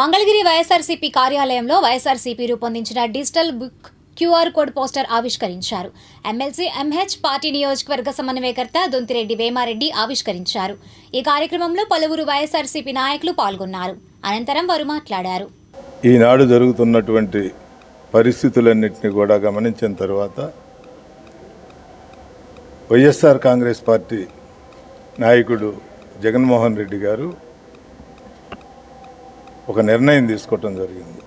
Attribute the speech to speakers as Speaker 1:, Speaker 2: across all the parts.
Speaker 1: మంగళగిరి వైఎస్ఆర్సీపీ కార్యాలయంలో వైఎస్ఆర్సీపీ రూపొందించిన digital book QR code poster ఆవిష్కరించారు. ఎమ్మెల్సీ ఎంహెచ్ పార్టీ నియోజకవర్గ సమన్వయకర్త దొంతిరెడ్డి వేమారెడ్డి ఆవిష్కరించారు. ఈ కార్యక్రమంలో పలువురు వైఎస్ఆర్సీపీ నాయకులు పాల్గొన్నారు. అనంతరం వారు మాట్లాడారు.
Speaker 2: ఈనాడు జరుగుతున్నటువంటి పరిస్థితులన్నింటినీ కూడా గమనించిన తర్వాత వైఎస్ఆర్ కాంగ్రెస్ పార్టీ నాయకుడు జగన్మోహన్ రెడ్డి గారు ఒక నిర్ణయం తీసుకోవటం జరిగింది.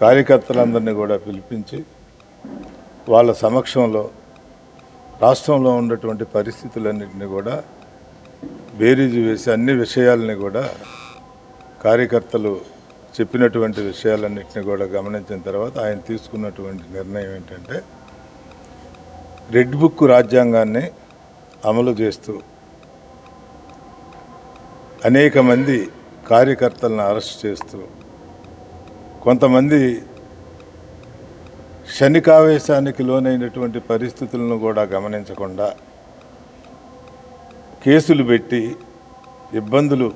Speaker 2: కార్యకర్తలందరినీ కూడా పిలిపించి వాళ్ళ సమక్షంలో రాష్ట్రంలో ఉన్నటువంటి పరిస్థితులన్నింటినీ కూడా బేరీజు వేసి అన్ని విషయాలని కూడా కార్యకర్తలు చెప్పినటువంటి విషయాలన్నింటినీ కూడా గమనించిన తర్వాత ఆయన తీసుకున్నటువంటి నిర్ణయం ఏంటంటే రెడ్ బుక్ రాజ్యాంగాన్ని అమలు చేస్తూ అనేక మంది కార్యకర్తలను అరెస్ట్ చేస్తూ కొంతమంది శనికావేశానికి లోనైనటువంటి పరిస్థితులను కూడా గమనించకుండా కేసులు పెట్టి ఇబ్బందులు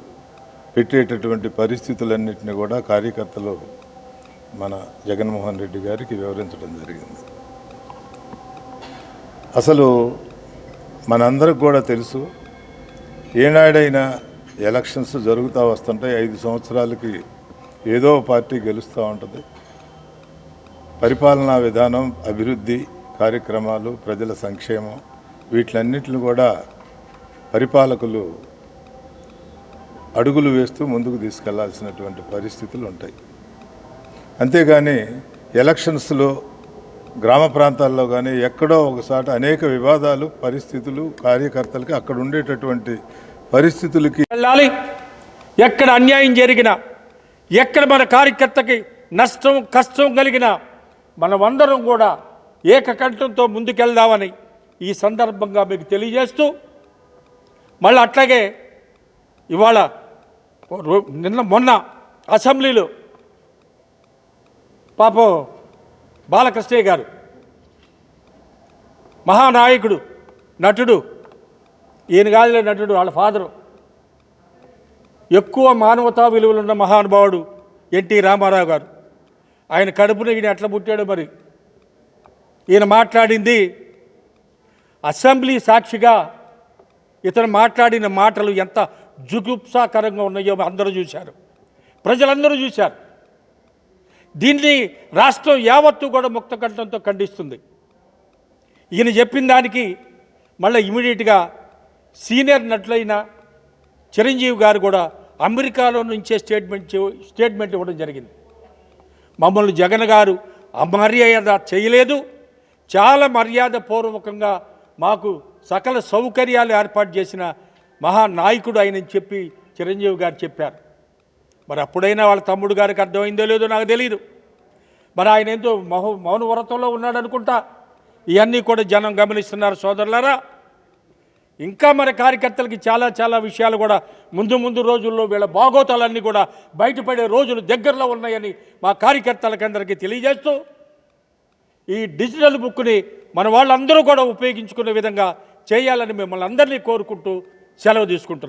Speaker 2: పెట్టేటటువంటి పరిస్థితులన్నింటినీ కూడా కార్యకర్తలు మన జగన్మోహన్ రెడ్డి గారికి వివరించడం జరిగింది. అసలు మనందరికి కూడా తెలుసు ఏనాడైనా ఎలక్షన్స్ జరుగుతూ వస్తుంటాయి ఐదు సంవత్సరాలకి ఏదో పార్టీ గెలుస్తూ ఉంటుంది. పరిపాలనా విధానం అభివృద్ధి కార్యక్రమాలు ప్రజల సంక్షేమం వీటిలన్నింటిని కూడా పరిపాలకులు అడుగులు వేస్తూ ముందుకు తీసుకెళ్ళాల్సినటువంటి పరిస్థితులు ఉంటాయి. అంతేగాని ఎలక్షన్స్లో గ్రామ ప్రాంతాల్లో కానీ ఎక్కడో ఒకసారి అనేక వివాదాలు పరిస్థితులు కార్యకర్తలకి అక్కడ ఉండేటటువంటి పరిస్థితులకి
Speaker 3: వెళ్ళాలి. ఎక్కడ అన్యాయం జరిగినా ఎక్కడ మన కార్యకర్తకి నష్టం కష్టం కలిగినా మనమందరం కూడా ఏకకంఠంతో ముందుకెళ్దామని ఈ సందర్భంగా మీకు తెలియజేస్తూ మళ్ళీ అట్లాగే ఇవాళ రో- నిన్న మొన్న అసెంబ్లీలో పాపం బాలకృష్ణయ్య గారు మహానాయకుడు నటుడు ఈయన కాదులే నటుడు వాళ్ళ ఫాదరు. ఎక్కువ మానవతా విలువలున్న మహానుభావుడు ఎన్టీ రామారావు గారు. ఆయన కడుపున ఈయన ఎట్లా పుట్టాడు మరి? ఈయన మాట్లాడింది అసెంబ్లీ సాక్షిగా ఇతను మాట్లాడిన మాటలు ఎంత జుగుప్సాకరంగా ఉన్నాయో అందరూ చూశారు. ప్రజలందరూ చూశారు. దీన్ని రాష్ట్రం యావత్తు కూడా ముక్త కంఠంతో ఖండిస్తుంది. ఈయన చెప్పిన దానికి మళ్ళీ ఇమీడియట్గా సీనియర్ నటులైన చిరంజీవి గారు కూడా అమెరికాలో నుంచే స్టేట్మెంట్ స్టేట్మెంట్ ఇవ్వడం జరిగింది. మమ్మల్ని జగన్ గారు అమర్యాద చేయలేదు. చాలా మర్యాద పూర్వకంగా మాకు సకల సౌకర్యాలు ఏర్పాటు చేసిన మహానాయకుడు ఆయనని చెప్పి చిరంజీవి గారు చెప్పారు. మరి అప్పుడైనా వాళ్ళ తమ్ముడు గారికి అర్థమైందో లేదో నాకు తెలియదు మరి ఆయన ఏందో మహు మౌన వ్రతంలో ఉన్నాడనుకుంటా. ఇవన్నీ కూడా జనం గమనిస్తున్నారు సోదరులారా. ఇంకా మన కార్యకర్తలకి చాలా చాలా విషయాలు కూడా ముందు ముందు రోజుల్లో వీళ్ళ బాగోతాలన్నీ కూడా బయటపడే రోజులు దగ్గరలో ఉన్నాయని మా కార్యకర్తలకందరికీ తెలియజేస్తూ ఈ డిజిటల్ బుక్ని మన వాళ్ళందరూ కూడా ఉపయోగించుకునే విధంగా చేయాలని మిమ్మల్ని అందరినీ కోరుకుంటూ సెలవు తీసుకుంటున్నాను